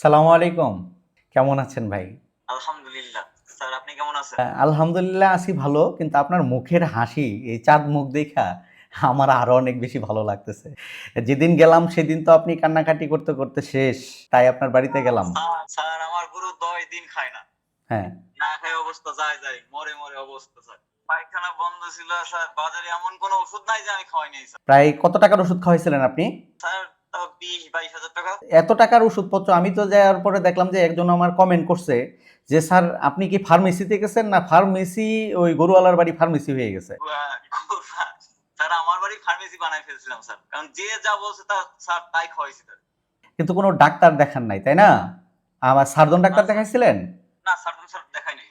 সালামু আলাইকুম। কেমন আছেন ভাই? আলহামদুলিল্লাহ। স্যার আপনি কেমন আছেন? আলহামদুলিল্লাহ আছি ভালো কিন্তু আপনার মুখের হাসি এই চাঁদ মুখ দেখা আমার আরও অনেক বেশি ভালো লাগতেছে। যেদিন গেলাম সেদিন তো আপনি কান্নাকাটি করতে করতে শেষ। তাই আপনার বাড়িতে গেলাম। স্যার, স্যার আমার গুরু দশ দিন খায় না। হ্যাঁ। না খায় অবস্থা যায় যায় মরে মরে অবস্থা স্যার। পায়খানা বন্ধ ছিল স্যার বাজারে এমন কোনো ওষুধ নাই যে আমি খাওয়াই নাই স্যার। প্রায় কত টাকার ওষুধ খাওয়াইছিলেন আপনি? স্যার বিশ বাইশ হাজার টাকা। এত টাকার ওষুধপত্র আমি তো যাওয়ার পরে দেখলাম যে একজন আমার কমেন্ট করছে যে স্যার আপনি কি ফার্মেসিতে গেছেন? না ফার্মেসি ওই গরুওয়ালার বাড়ি ফার্মেসি হয়ে গেছে। স্যার আমার বাড়ি ফার্মেসি বানাই ফেলছিলাম স্যার। কারণ যে যা বলছে তা স্যার তাই খাওয়াইছি স্যার। কিন্তু কোনো ডাক্তার দেখান নাই তাই না? আমার সার্জন ডাক্তার দেখাইছিলেন? না স্যার স্যার দেখাই নাই।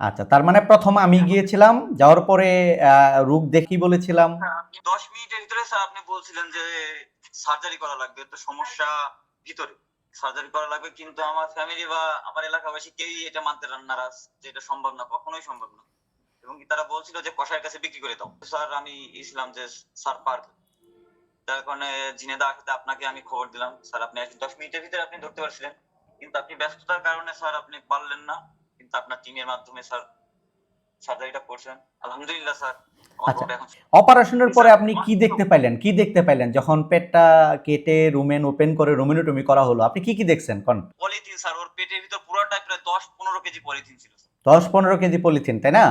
আচ্ছা তার মানে প্রথম আমি গিয়েছিলাম যাওয়ার পরে রোগ দেখি বলেছিলাম। আপনি দশ মিনিটের ভিতরে স্যার আপনি বলছিলেন যে সার্জারি করা লাগবে, তো সমস্যা ভিতরে। সার্জারি করা লাগবে কিন্তু আমার ফ্যামিলি বা আমার এলাকাবাসী কেউই এটা মানতে নারাজ যে এটা সম্ভব না, কখনোই সম্ভব না। এবং তারা বলছিল যে কষাইয়ের কাছে বিক্রি করে দাও। স্যার, আমি ইসলাম যে স্যার পার্ক যার কারণে জিনেদা আসাতে আপনাকে আমি খবর দিলাম। স্যার, আপনি দশ মিনিটের ভিতরে আপনি ধরতে পারছিলেন। কিন্তু আপনি ব্যস্ততার কারণে স্যার আপনি পারলেন না। কিন্তু আপনার টিমের মাধ্যমে স্যার সার্জারিটা করছেন। আলহামদুলিল্লাহ স্যার। আচ্ছা। অপারেশনের পরে আপনি কি দেখতে পাইলেন? কি দেখতে পাইলেন? যখন পেটটা কেটে রুমেন ওপেন করে রুমেনোটমি করা হলো আপনি কি কি দেখছেন? কোন? পলিথিন স্যার ওর পেটের ভিতর পুরোটাই প্রায় দশ পনেরো কেজি পলিথিন ছিল। দশ পনেরো কেজি পলিথিন তাই না?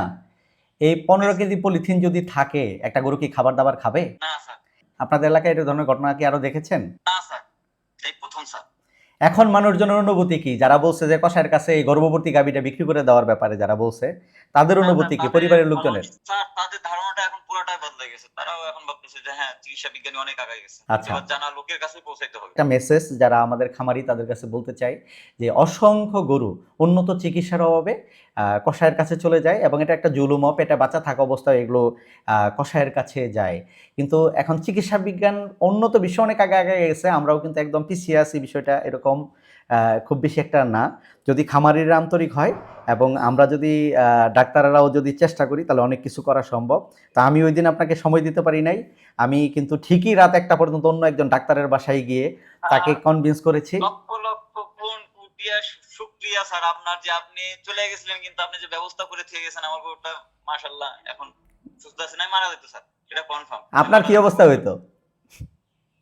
এই পনেরো কেজি পলিথিন যদি থাকে একটা গরু কি খাবার দাবার খাবে? না স্যার। আপনাদের এলাকায় এই ধরনের ঘটনা কি আরও দেখেছেন? না স্যার। এই প্রথম স্যার। এখন মানুষজনের অনুভূতি কি? যারা বলছে যে কষায়ের কাছে এই গর্ভবতী গাবিটা বিক্রি করে দেওয়ার ব্যাপারে যারা বলছে তাদের অনুভূতি কি? পরিবারের লোকজনের? তাদের ধারণাটা এখন পুরোটাই বদলে গেছে। তারাও এখন ভাবতেছে যে হ্যাঁ চিকিৎসা বিজ্ঞানী অনেক আগায় গেছে। আচ্ছা। জানা লোকের কাছে পৌঁছাইতে হবে। একটা মেসেজ যারা আমাদের খামারি তাদের কাছে বলতে চাই যে অসংখ্য গরু উন্নত চিকিৎসার অভাবে কসাইয়ের কাছে চলে যায় এবং এটা একটা জুলুমও পেটে বাচ্চা থাকা অবস্থায় এগুলো কসাইয়ের কাছে যায়। কিন্তু এখন চিকিৎসা বিজ্ঞান উন্নত বিশ্ব অনেক আগে আগে গেছে আমরাও কিন্তু একদম পিছিয়ে আছি বিষয়টা এরকম খুব বেশি একটা না। যদি খামারিরা আন্তরিক হয় এবং আমরা যদি ডাক্তাররাও যদি চেষ্টা করি তাহলে অনেক কিছু করা সম্ভব। তা আমি ওই দিন আপনাকে সময় দিতে পারি নাই। আমি কিন্তু ঠিকই রাত একটা পর্যন্ত অন্য একজন ডাক্তারের বাসায় গিয়ে তাকে কনভিন্স করেছি। লক্ষ লক্ষ শুক্রিয়া স্যার আপনার যে আপনি চলে গেছিলেন কিন্তু আপনি যে ব্যবস্থা করে থেকে গেছেন আমার গরুটা মাশাল্লাহ এখন সুস্থ আছে নাই মারা যেত স্যার এটা কনফার্ম আপনার কি অবস্থা হইতো?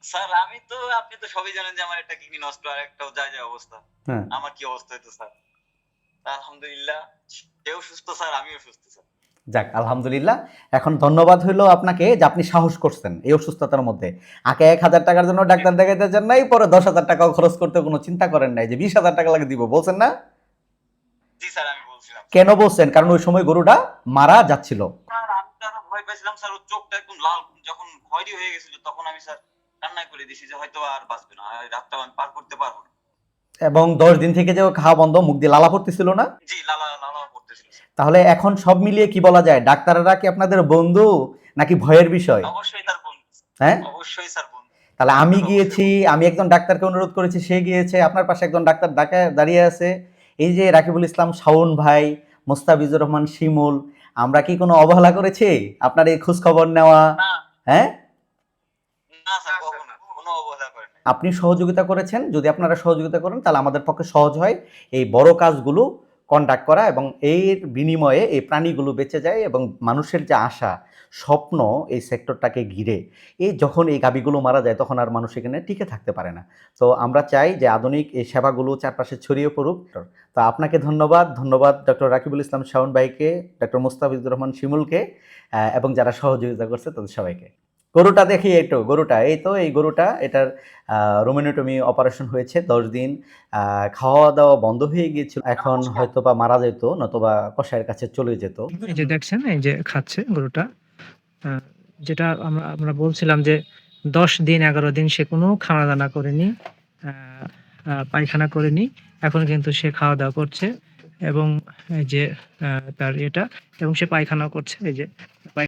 স্যার আমি তো আপনি তো সবই জানেন যে আমার একটা কিডনি নষ্ট আর একটাও যা যা অবস্থা। হ্যাঁ। আমার কি অবস্থা হইতো স্যার আলহামদুলিল্লাহ কেউ সুস্থ স্যার আমিও সুস্থ স্যার যাক আলহামদুলিল্লাহ। এখন ধন্যবাদ হইল আপনাকে যে আপনি সাহস করছেন এই অসুস্থতার মধ্যে। আগে এক হাজার টাকার জন্য ডাক্তার দেখাইতে চান নাই পরে দশ হাজার টাকাও খরচ করতে কোনো চিন্তা করেন নাই যে বিশ হাজার টাকা লাগে দিব বলছেন না? কেন বলছেন? কারণ ওই সময় গরুটা মারা যাচ্ছিল। যখন হয়ে গেছিল তখন আমি স্যার কান্নাই করে দিছি যে হয়তো আর বাঁচবে না রাতটা আমি পার করতে পারব না। এবং দশ দিন থেকে যে খাওয়া বন্ধ মুখ দিয়ে লালা পড়তেছিল না? জি লালা লালা পড়তেছিল। তাহলে এখন সব মিলিয়ে কি বলা যায়? ডাক্তাররা কি আপনাদের বন্ধু নাকি ভয়ের বিষয়? অবশ্যই তার বন্ধু। হ্যাঁ? অবশ্যই স্যার বন্ধু। তাহলে আমি গিয়েছি আমি একজন ডাক্তারকে অনুরোধ করেছি সে গিয়েছে আপনার পাশে একজন ডাক্তার ডাকা দাঁড়িয়ে আছে। এই যে রাকিবুল ইসলাম শাওন ভাই মোস্তাফিজুর রহমান শিমুল আমরা কি কোনো অবহেলা করেছি? আপনার এই খোঁজ খবর নেওয়া হ্যাঁ না স্যার কখনো কোনো অবহেলা করেন নাই। আপনি সহযোগিতা করেছেন, যদি আপনারা সহযোগিতা করেন, তাহলে আমাদের পক্ষে সহজ হয় এই বড় কাজগুলো কন্ডাক্ট করা এবং এর বিনিময়ে এই প্রাণীগুলো বেঁচে যায় এবং মানুষের যে আশা, স্বপ্ন এই সেক্টরটাকে ঘিরে, এই যখন এই গাবিগুলো মারা যায়, তখন আর মানুষ এখানে টিকে থাকতে পারে না। তো আমরা চাই যে আধুনিক এই সেবাগুলো চারপাশে ছড়িয়ে পড়ুক। তো আপনাকে ধন্যবাদ। ধন্যবাদ ডক্টর রাকিবুল ইসলাম শাওন ভাইকে ডক্টর মুস্তাফিজুর রহমান শিমুলকে এবং যারা সহযোগিতা করছে তাদের সবাইকে। গরুটা দেখি একটু গরুটা এই তো এই গরুটা এটার রোমিনোটমি অপারেশন হয়েছে দশ দিন খাওয়া দাওয়া বন্ধ হয়ে গিয়েছিল এখন হয়তো বা মারা যেত নতুবা কষায়ের কাছে চলে যেত। এই যে দেখছেন এই যে খাচ্ছে গরুটা যেটা আমরা আমরা বলছিলাম যে দশ দিন এগারো দিন সে কোনো খাওয়া দানা করেনি পায়খানা করেনি এখন কিন্তু সে খাওয়া দাওয়া করছে এবং এই যে আহ, তার এটা এবং সে পায়খানা করছে এই যে